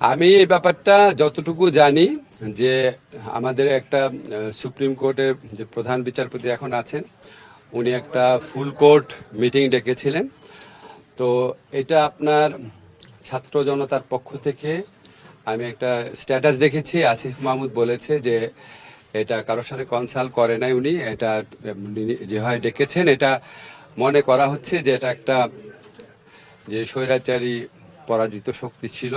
আমি এই ব্যাপারটা যতটুকু জানি যে আমাদের একটা সুপ্রিম কোর্টের যে প্রধান বিচারপতি এখন আছেন, উনি একটা ফুল কোর্ট মিটিং ডেকেছিলেন। তো এটা আপনার ছাত্র জনতার পক্ষ থেকে আমি একটা স্ট্যাটাস দেখেছি, আসিফ মাহমুদ বলেছে যে এটা কারোর সাথে কনসাল্ট করে নাই উনি, এটা যে হয় ডেকেছেন, এটা মনে করা হচ্ছে যে এটা একটা, যে স্বৈরাচারী পরাজিত শক্তি ছিল।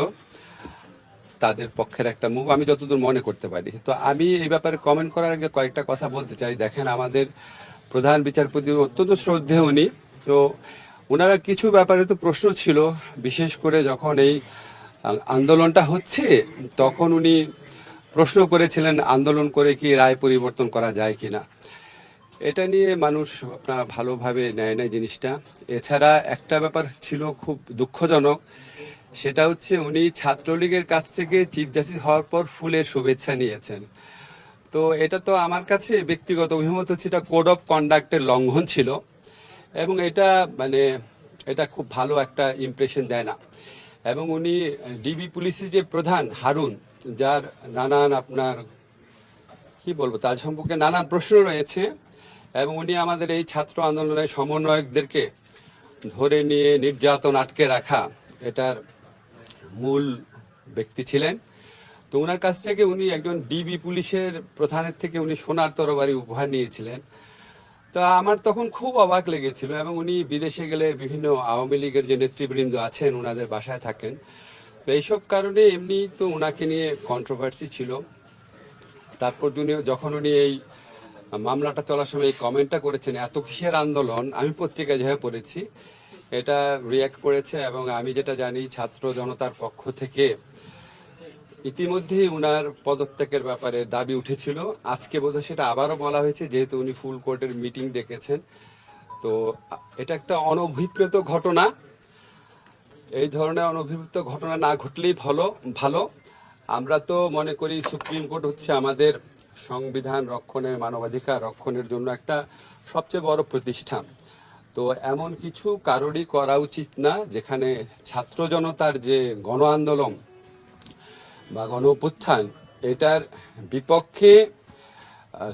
তাদের পক্ষের একটা মুভ আমি যতদূর মনে করতে পারি। তো আমি এই ব্যাপারে কমেন্ট করার আগে কয়েকটা কথা বলতে চাই। দেখেন, আমাদের প্রধান বিচারপতি অত্যন্ত শ্রদ্ধেয় উনি। তো ওনারা কিছু ব্যাপারে তো প্রশ্ন ছিল, বিশেষ করে যখন এই আন্দোলনটা হচ্ছে, তখন উনি প্রশ্ন করেছিলেন, আন্দোলন করে কি রায় পরিবর্তন করা যায় কি না এটা নিয়ে মানুষ আপনার ভালোভাবে নেয় না জিনিসটা। এছাড়া একটা ব্যাপার ছিল খুব দুঃখজনক সেটা হচ্ছে উনি ছাত্রলীগের কাছ থেকে চিফ জাস্টিস হওয়ার পর ফুলের শুভেচ্ছা নিয়েছেন। তো এটা তো আমার কাছে ব্যক্তিগত অভিমত হচ্ছে এটা কোড অফ কন্ডাক্টের লঙ্ঘন ছিল এবং এটা মানে এটা খুব ভালো একটা ইমপ্রেশন দেয় না। এবং উনি ডিবি পুলিশের যে প্রধান হারুন, যার নানান আপনার কি বলব, তার সম্পর্কে নানান প্রশ্ন রয়েছে এবং উনি আমাদের এই ছাত্র আন্দোলনের সমন্বয়কদেরকে ধরে নিয়ে নির্যাতন আটকে রাখা, এটার মূল ব্যক্তি ছিলেন। তো ওনার কাছ থেকে উনি একজন ডিবি পুলিশের প্রধানের থেকে উনি সোনার তরবারি উপহার নিয়েছিলেন। তো আমার তখন খুব অবাক লেগেছিল এবং উনি বিদেশে গেলে বিভিন্ন আওয়ামী লীগের যে নেতৃবৃন্দ আছেন ওনাদের বাসায় থাকেন। তো এইসব কারণে এমনি তো ওনাকে নিয়ে কন্ট্রোভার্সি ছিল। তারপর উনি যখন উনি এই মামলাটা চলার সময় এই কমেন্টটা করেছেন, এত কিসের আন্দোলন? আমি পত্রিকায় যেভাবে পড়েছি এটা রিয়াক্ট করেছে এবং আমি যেটা জানি ছাত্র জনতার পক্ষ থেকে, ইতিমধ্যেই উনার পদত্যাগের ব্যাপারে দাবি উঠেছিল। আজকে বোধহয় সেটা আবারও বলা হয়েছে, যেহেতু উনি ফুল কোর্টের মিটিং ডেকেছেন তো এটা একটা অনভিপ্রেত ঘটনা। এই ধরনের অনভিপ্রেত ঘটনা না ঘটলেই ভালো ভালো। আমরা তো মনে করি সুপ্রিম কোর্ট হচ্ছে আমাদের সংবিধান রক্ষণের, মানবাধিকার রক্ষণের জন্য একটা সবচেয়ে বড় প্রতিষ্ঠান। তো এমন কিছু কারোরই করা উচিত না, যেখানে ছাত্র জনতার যে গণ আন্দোলন বা গণ এটার বিপক্ষে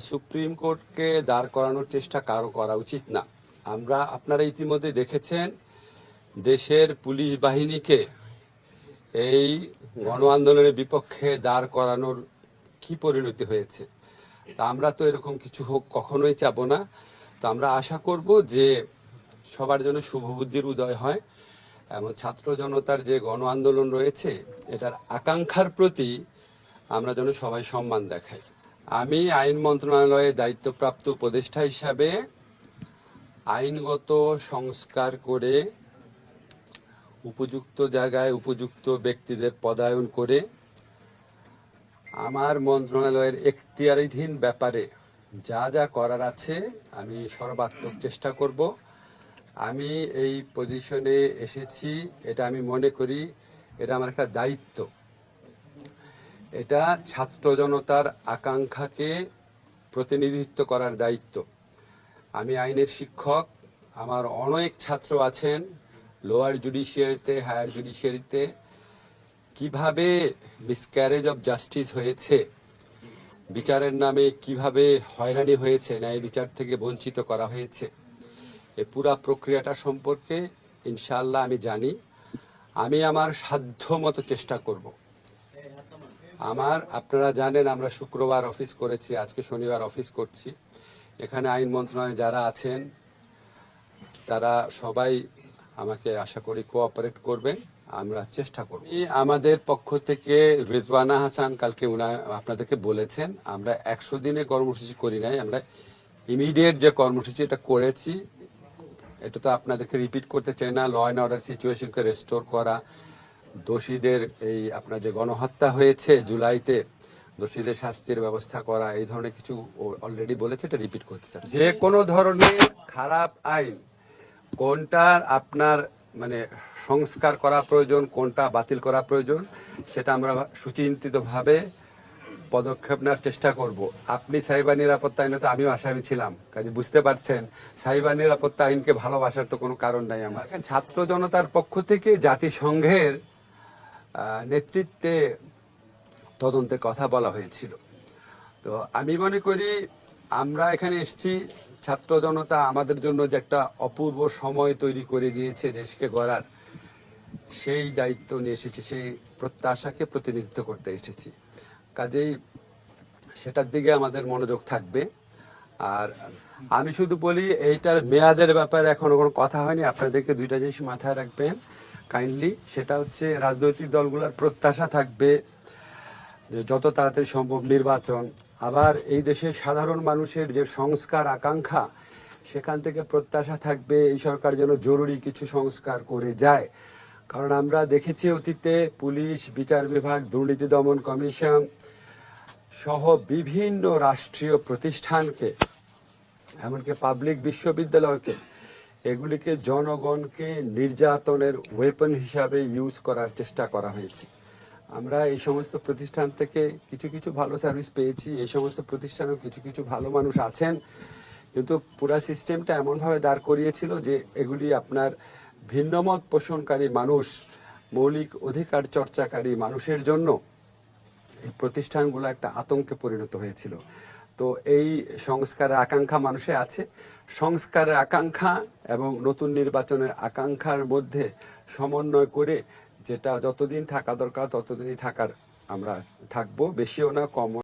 সুপ্রিম কোর্টকে দাঁড় করানোর চেষ্টা কারও করা উচিত না। আমরা, আপনারা ইতিমধ্যে দেখেছেন, দেশের পুলিশ বাহিনীকে এই গণ আন্দোলনের বিপক্ষে দাঁড় করানোর কি পরিণতি হয়েছে? তা আমরা তো এরকম কিছু হোক কখনোই চাবো না। তো আমরা আশা করব যে সবার জন্য শুভবুদ্ধির উদয় হয়। এবং ছাত্র জনতার যে গণ আন্দোলন রয়েছে, এটার আকাঙ্ক্ষার প্রতি আমরা যেন সবাই সম্মান দেখাই। আমি আইন মন্ত্রণালয়ে দায়িত্বপ্রাপ্ত উপদেষ্টা হিসাবে আইনগত সংস্কার করে, উপযুক্ত জায়গায় উপযুক্ত ব্যক্তিদের পদায়ন করে, আমার মন্ত্রণালয়ের এখতিয়ারাধীন ব্যাপারে যা যা করার আছে, আমি সর্বাত্মক চেষ্টা করব। আমি এই পজিশনে এসেছি, এটা আমি মনে করি এটা আমার একটা দায়িত্ব। এটা ছাত্র জনতার আকাঙ্ক্ষাকে প্রতিনিধিত্ব করার দায়িত্ব। আমি আইনের শিক্ষক, আমার অনেক ছাত্র আছেন লোয়ার জুডিশিয়ারিতে হায়ার জুডিশিয়ারিতে কীভাবে মিসক্যারেজ অফ জাস্টিস হয়েছে, বিচারের নামে কীভাবে হয়রানি হয়েছে, ন্যায় বিচার থেকে বঞ্চিত করা হয়েছে এই পুরা প্রক্রিয়াটা সম্পর্কে ইনশাল্লাহ আমি জানি। আমি আমার সাধ্য মতো চেষ্টা করব। আমার, আপনারা জানেন আমরা শুক্রবার অফিস করেছি, আজকে শনিবার অফিস করছি। এখানে আইন মন্ত্রণালয়ে যারা আছেন, তারা সবাই আমাকে আশা করি কোঅপারেট করবেন, আমরা চেষ্টা করব। আমাদের পক্ষ থেকে রিজওয়ানা হাসান কালকে উনা, আপনাদেরকে বলেছেন, আমরা একশো দিনে কর্মসূচি করি নাই, আমরা ইমিডিয়েট যে কর্মসূচি এটা করেছি এটা তো আপনাদেরকে রিপিট করতে চাই না ল অ্যান্ড অর্ডার সিচুয়েশনকে রেস্টোর করা। দোষীদের এই আপনার যে গণহত্যা হয়েছে জুলাইতে, দোষীদের শাস্তির ব্যবস্থা করা, এই ধরনের কিছু অলরেডি বলেছে, এটা রিপিট করতে চাই যে কোনো ধরনের খারাপ আইন কোনটার আপনার মানে সংস্কার করা প্রয়োজন, কোনটা বাতিল করা প্রয়োজন, সেটা আমরা সুচিন্তিতভাবে পদক্ষেপ নেওয়ার চেষ্টা করব। আপনি সাইবার নিরাপত্তা আইনে তো আমিও আসামি ছিলাম। কাজে বুঝতে পারছেন, সাইবার নিরাপত্তা আইনকে ভালোবাসার তো কোনো কারণ নাই আমার। ছাত্র জনতার পক্ষ থেকে জাতিসংঘের নেতৃত্বে তদন্তের কথা বলা হয়েছিল। তো আমি মনে করি, আমরা এখানে এসেছি, ছাত্র জনতা আমাদের জন্য যে একটা অপূর্ব সময় তৈরি করে দিয়েছে দেশকে গড়ার। সেই দায়িত্ব নিয়ে এসেছি, সেই প্রত্যাশাকে প্রতিনিধিত্ব করতে এসেছি। কাজেই সেটার দিকে আমাদের মনোযোগ থাকবে। আর আমি শুধু বলি, এইটার মেয়াদের ব্যাপারে এখনও কোনো কথা হয়নি। আপনাদেরকে দুইটা জিনিস মাথায় রাখবেন কাইন্ডলি। সেটা হচ্ছে, রাজনৈতিক দলগুলোর প্রত্যাশা থাকবে যে যত তাড়াতাড়ি সম্ভব নির্বাচন। আবার এই দেশের সাধারণ মানুষের যে সংস্কার আকাঙ্ক্ষা, সেখান থেকে প্রত্যাশা থাকবে এই সরকার যেন জরুরি কিছু সংস্কার করে যায়। কারণ আমরা দেখেছি অতীতে পুলিশ, বিচার বিভাগ, দুর্নীতি দমন কমিশন সহ বিভিন্ন রাষ্ট্রীয় প্রতিষ্ঠানকে, এমনকি পাবলিক বিশ্ববিদ্যালয়কে, এগুলিকে জনগণকে নির্যাতনের ওয়েপন হিসাবে ইউজ করার চেষ্টা করা হয়েছে। আমরা এই সমস্ত প্রতিষ্ঠান থেকে কিছু কিছু ভালো সার্ভিস পেয়েছি, এই সমস্ত প্রতিষ্ঠানেও কিছু কিছু ভালো মানুষ আছেন, কিন্তু পুরা সিস্টেমটা এমনভাবে দাঁড় করিয়েছিল যে এগুলি আপনার ভিন্নমত পোষণকারী মানুষ, মৌলিক অধিকার চর্চাকারী মানুষের জন্য এই প্রতিষ্ঠানগুলো একটা আতঙ্কে পরিণত হয়েছিল। তো এই সংস্কারের আকাঙ্ক্ষা মানুষে আছে। সংস্কারের আকাঙ্ক্ষা এবং নতুন নির্বাচনের আকাঙ্ক্ষার মধ্যে সমন্বয় করে যেটা যতদিন থাকা দরকার, ততদিনই থাকার আমরা থাকব। বেশিও না, কমও